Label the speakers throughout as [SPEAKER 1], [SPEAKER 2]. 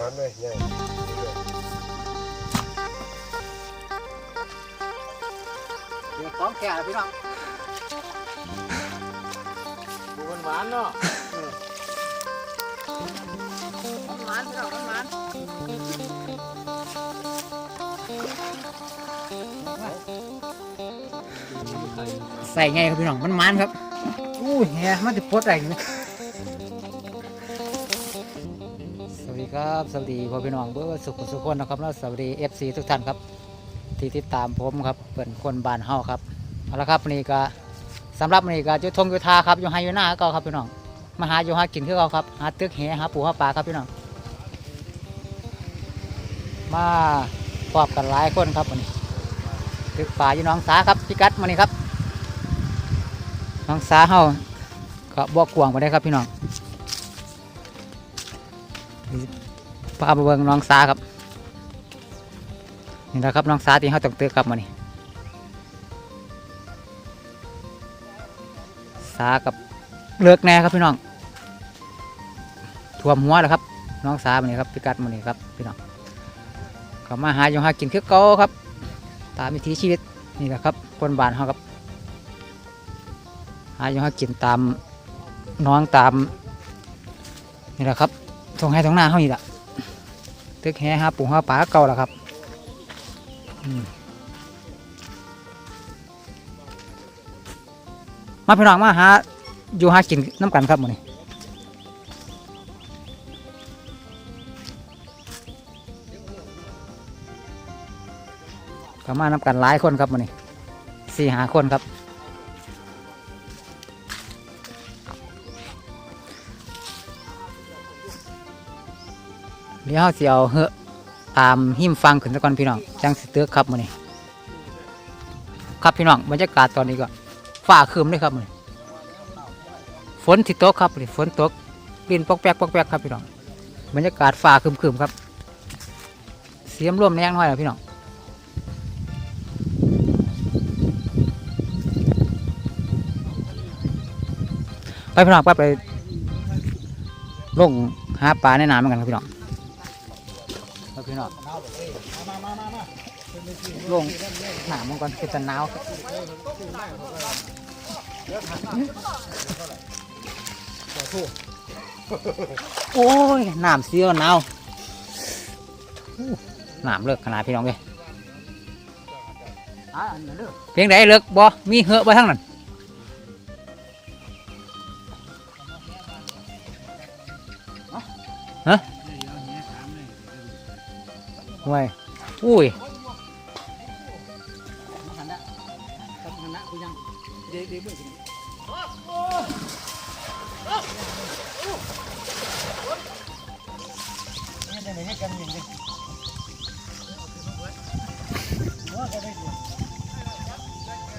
[SPEAKER 1] มันเลยใหญ่
[SPEAKER 2] เดี๋ยวของแก่พี่น้อง
[SPEAKER 3] ดูหวานๆเนาะ
[SPEAKER 2] ของหวานพี่น้องของหวานใส่ไงครับพี่น้องมันมันครับอู้ยแฮมันจะปวดอะไรอย่ ครับสวัสดีพ่อพี่น้องเบอร์สุขสุขคนนะครับแล้วสวัสดีเอฟซีทุกท่านครับ ที่ติดตามผมครับเป็นคนบ้านเฮาครับเอาละครับวันนี้ก็สำหรับวันนี้ก็จุดทงจุดทาครับอยู่ไฮยูน้าก็ครับพี่น้องมาหาอยู่หากินคือเราครับหาตึกแหหาปูหาปลาครับพี่น้องมาพบกันหลายคนครับวันนี้ตึกป่าอยู่น้องสาครับพิกัดมานี่ครับน้องสาเฮาก็บอกกวางไปได้ครับพี่น้อง พาไปเบิ่งน้องสาครับ นี่นะครับน้องสาที่เขาต้องเตือกลับมานี่สากับเลือกแน่ครับพี่น้องท่วมหัวแล้วครับ น้องสามานี่ครับพิกัดมานี่ครับพี่น้องเขามาหาอยู่หากินคือเก่าครับ ตามวิถีชีวิตนี่แหละครับคนบ้านเขาครับหาอยู่หากินตามน้องตามนี่แหละครับทงให้ทงหน้าเขานี่แหละ ตึกแห่หาปูหาปลาเก่าแล้วครับมาพี่น้องมาหาอยู่หากินน้ำกันครับมื้นี้ก็มาน้ำกันหลายคนครับมื้นี้สี่หาคนครับ เดี๋ยวเราสิเอาเหอะตามหิมฟังขึ้นตะก่อนพี่น้องจังสเตือกครับมื้นี้ครับพี่น้องบรรยากาศตอนนี้ก็ฟ้าครึมเลยครับมือนี้ฝนที่ตกครับมือฝนตกลินปอกแปกปอกแปกครับพี่น้องบรรยากาศฟ้าครึมๆครับ เสียมร่วมแนงน้อยแล้วพี่น้องไปพี่น้องไปไปลงหาปลาในน้ำเหมือนกันครับพี่น้อง น้องลงหนามมันก่อนคือจะหนาวโอ้ยหนามเสียวหนาวหนามเลิกขนาดพี่น้องเลยเพียงใดเลิกบ่มีเหอะบ่ทั้งนั้นฮะ ห่วยอุ้ย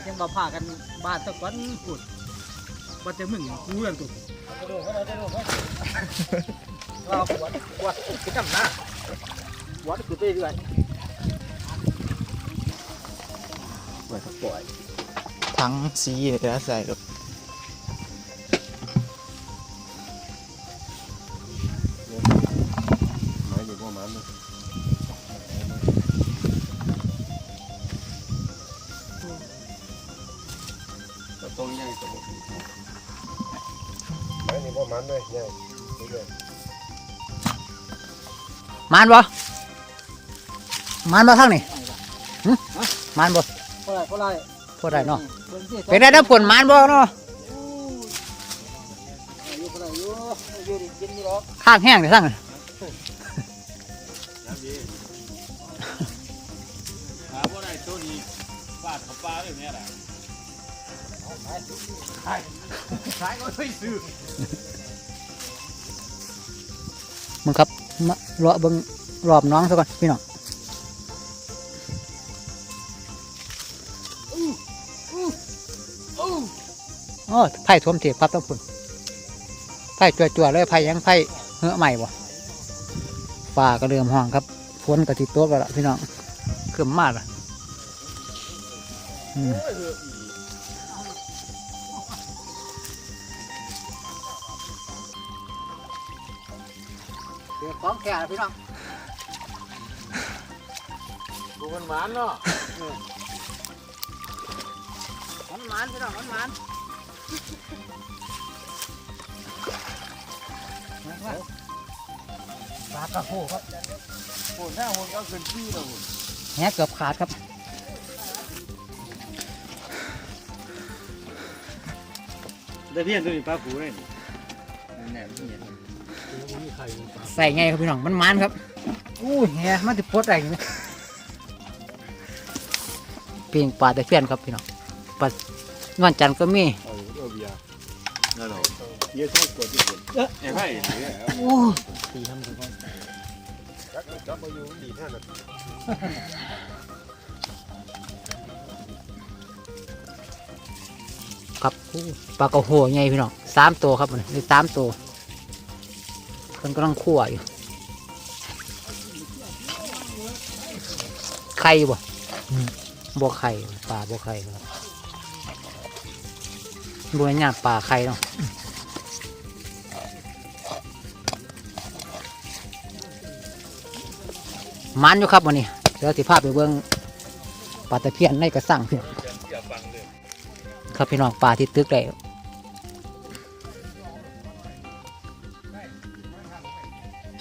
[SPEAKER 2] ยังมาพากันบ้านตะกอนปุดว่าจะมึงกูเรื่องตุกเราปวดปวดกินน้ำหน้า ปวดคือไปเรื่อย
[SPEAKER 3] ทั้งสีแล้วใส่กับ
[SPEAKER 1] ไม้นี่พวกมันเลยตัวใหญ่ตัวไม้นี่พวกมันเลยใหญ่ใหญ่
[SPEAKER 2] มานบ่ มานบ่ทั้งนี่หึมานบ่
[SPEAKER 4] เท่าไร่เท่าไร
[SPEAKER 2] พูดได้เนาะ
[SPEAKER 4] เป็
[SPEAKER 2] นได้ถ้าผลมานบ่เนาะข้างแห้งเลยทั้งนั้น
[SPEAKER 3] หาวได้ตัวนี้ฟาดเขาปลาเลยขายก็ไม่ซื้อ
[SPEAKER 2] มึงครับมารอเบิ่งรอบน้องซะก่อนพี่น้อง โอ้ไผ่ท่วมเถียบครับต้องพุ่นไผ่จั่วๆเลยไผ่ยังไผ่เหือะใหม่บ่ฟ้าก็เริ่มห้องครับฝนก็ติดตัวแล้วล่ะพี่น้องเขึ้นมากละอืมเดี๋ยวของแก่พี่น้อง
[SPEAKER 3] กูมันหวานเนาะ
[SPEAKER 2] มันมันพี่น้องมันมันปลากระโหครับ
[SPEAKER 3] โอ้หน้าคนก็ขึ้นที่แล้ว
[SPEAKER 2] แหเกือบขาดครับ
[SPEAKER 3] ได้เพี้ยนตัวนี้ปลาผูเลย
[SPEAKER 2] ใส่ไงครับพี่น้องมันมันครับอู้ยแหมันจะปลดอะไรอย่างนี้เปียงปลาแต่เพี้ยนครับพี่น้อง ปลานวลจันทร์ก็มี
[SPEAKER 3] เอาเอาเบียร์นั่นเหรอเบียร์ต้องกดที่สุดเอ้ยไพ่เนี่ย
[SPEAKER 2] โอ้ย
[SPEAKER 1] จักจับมาอยู่ดีแท้น่ะ
[SPEAKER 2] ครับอู้ปลากระโหไงพี่น้องสามตัวครับมันนี่สามตัวมันกำลังคั่วอยู่ ไข่บ่อืมบ่ไข่ปลาบ่ไข่ครับ บัวหยาปลาไข่เนาะมันอยู่ครับวันนี้เดี๋ยวสิภาพไปเบิ่งปลาตะเพียนในกระสังพี่น้องครับพี่น้องปลาที่ตึกได้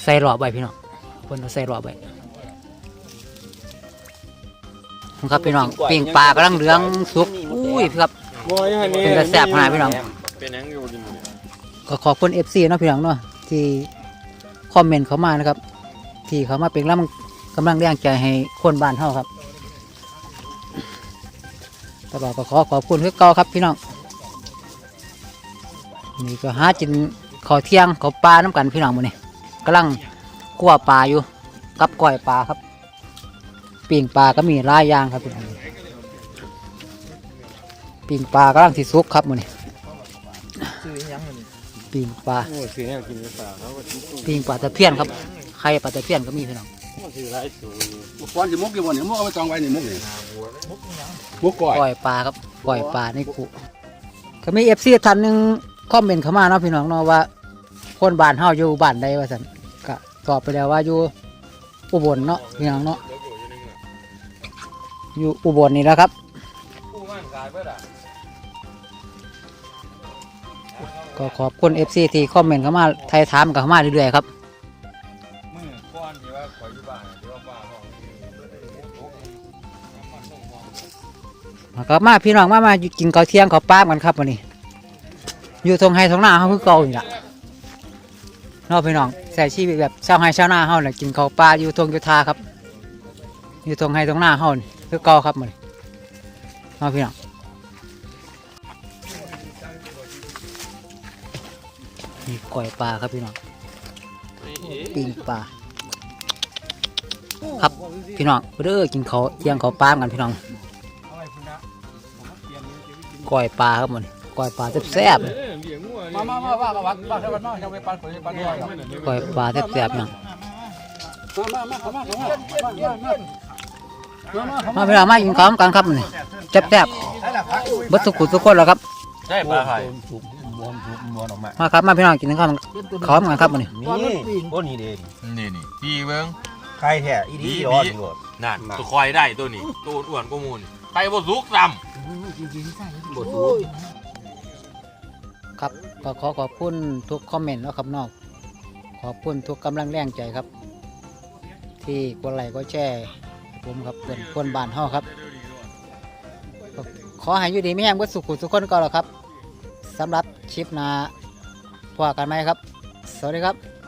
[SPEAKER 2] ใส่หลอบใบพี่น้องเพิ่นใส่หลอบใบครับพี่น้องปิ้งปลากำลังเหลืองสุกอุ้ยครับ
[SPEAKER 3] บอยฮะนี่
[SPEAKER 2] เป็นกระแสบขนาดพี่น้อง
[SPEAKER 3] เป็นหยังอยู่ดิมึง
[SPEAKER 2] ก็ขอบคุณเอฟซีเนาะพี่น้องเนาะที่คอมเมนต์เข้ามานะครับ ที่เขามาเป็นกำลังกำลังแรงใจให้คนบ้านเฮาครับแต่ว่าก็ขอขอบคุณคือเก่าครับพี่น้องนี่ก็หาจินขอเที่ยงขอปลาน้ำกันพี่น้องมื้อนี้กำลังกลัวปลาอยู่กับก้อยปลาครับปิ่งปลาก็มีหลายอย่างครับพี่น้อง ปิ่งปลากำลังสิสุกครับมื้อนี้
[SPEAKER 4] ซื้อหยังนี่
[SPEAKER 2] ปิ่งปลา
[SPEAKER 3] โอ้ซื้อแนวกินหรือเปล่าเขาก็ทุก
[SPEAKER 2] ปิงปลาตะเพียนครับไข่ปลาตะเพียนก็มีพี่น้อง
[SPEAKER 3] มันซื้อหลายสูตร
[SPEAKER 1] ฟอนสิมุกอยู่บ่เนี่ยมุกเอาไปจองไว้นี่มุกนี่
[SPEAKER 4] มุกอีหยัง
[SPEAKER 1] มุกก่อย
[SPEAKER 2] ปล่อยปลาครับปล่อยปลาในกุก็มีเอฟซีท่านหนึ่งคอมเมนต์เข้ามาเนาะพี่น้องเนาะว่า คนบ้านเฮาอยู่บ้านใดว่าสันก็ตอบไปแล้วว่าอยู่อุบลเนาะพี่น้องเนาะอยู่อุบลนี่แหล้วครับ
[SPEAKER 3] ผู้มั่นกายเพื่ออะ
[SPEAKER 2] ก็ขอบคุณเอฟซีที่คอมเมนต์เข้ามาไทยถามกันเข้ามาเรื่อยๆครับ
[SPEAKER 3] มือก้อนที่ว่าขออยู่บ้านที่ว่าป้าห้อง
[SPEAKER 2] มาครับมาพี่น้องมามากินข้าวเที่ยงข้าวปลากันครับวันนี้ อยู่ตรงไฮตรงหน้าเฮาคือเก่านี่ล่ะเนาะพี่น้องใส่ชีวิตแบบชาวไฮชาวนาเฮาน่ะกินข้าวปลาอยู่ตรงอยู่ทาครับ อยู่ตรงไฮตรงหน้าเฮานี่คือเก่าครับมื้อนี้เนาพี่น้อง นี่ก้อยปลาครับพี่น้องปิ้งปลาครับพี่น้องเด้อกินข้าวเที่ยงข้าวปลากันพี่น้องก้อยปลาครับมันก้อยปลาแซ่บๆเลย
[SPEAKER 1] มามามาว่ากันวัดว่ากันว่าจะไปปันคนปันด้วย
[SPEAKER 2] ก้อยปลาแซ่บๆอย่าง
[SPEAKER 1] มามามามามามามา
[SPEAKER 2] มาเวลามากินข้าวกันครับนี่แซ่บๆเบัดทุกคนทุกคนแล้วครับ
[SPEAKER 3] ใช่ปลาไข่
[SPEAKER 1] ถูกมวนถูกมวนออกมา
[SPEAKER 2] มาครับมาพี่น้องกินข้าวข้าวกันครับมันนี่
[SPEAKER 1] นี่โอ้นี่เด้
[SPEAKER 3] นี่นี่พี่เบิ้ง
[SPEAKER 1] ใครแท้อีดีร้อนโลด
[SPEAKER 3] นั่นตัวคอยได้ตัวนี้ตัวอ้วนกว่ามูลไข่บ่สุกซ้
[SPEAKER 1] บ่ถูก
[SPEAKER 2] ครับก็ขอขอบคุณทุกคอมเมนต์แล้วครับน้องขอบคุณทุกกำลังแรงใจครับ ที่กดไลค์กดแชร์ให้ผมครับเป็นคนบ้านเฮาครับก็ขอให้อยู่ดีไม่แห้งเบิดสุขุทุกคนก็แล้วครับ สำหรับคลิปหน้าพอกันไหมครับ สวัสดีครับ